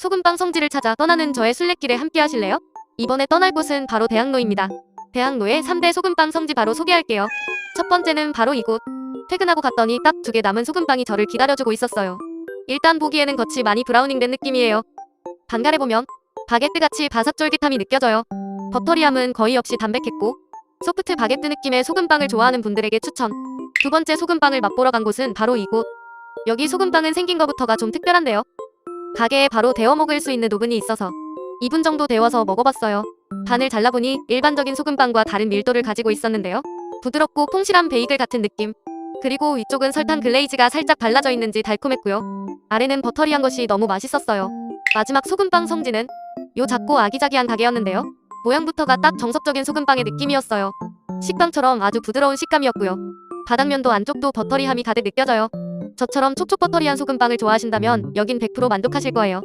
소금빵 성지를 찾아 떠나는 저의 순례길에 함께 하실래요? 이번에 떠날 곳은 바로 대학로입니다. 대학로의 3대 소금빵 성지 바로 소개할게요. 첫 번째는 바로 이곳. 퇴근하고 갔더니 딱 두 개 남은 소금빵이 저를 기다려주고 있었어요. 일단 보기에는 겉이 많이 브라우닝된 느낌이에요. 반갈해보면 바게트같이 바삭쫄깃함이 느껴져요. 버터리함은 거의 없이 담백했고 소프트 바게트 느낌의 소금빵을 좋아하는 분들에게 추천. 두 번째 소금빵을 맛보러 간 곳은 바로 이곳. 여기 소금빵은 생긴 것부터가 좀 특별한데요. 가게에 바로 데워 먹을 수 있는 오븐이 있어서 2분 정도 데워서 먹어봤어요. 반을 잘라보니 일반적인 소금빵과 다른 밀도를 가지고 있었는데요. 부드럽고 풍실한 베이글 같은 느낌. 그리고 위쪽은 설탕 글레이즈가 살짝 발라져 있는지 달콤했고요. 아래는 버터리한 것이 너무 맛있었어요. 마지막 소금빵 성지는 요 작고 아기자기한 가게였는데요. 모양부터가 딱 정석적인 소금빵의 느낌이었어요. 식빵처럼 아주 부드러운 식감이었고요. 바닥면도 안쪽도 버터리함이 가득 느껴져요. 저처럼 촉촉 버터리한 소금빵을 좋아하신다면 여긴 100% 만족하실 거예요.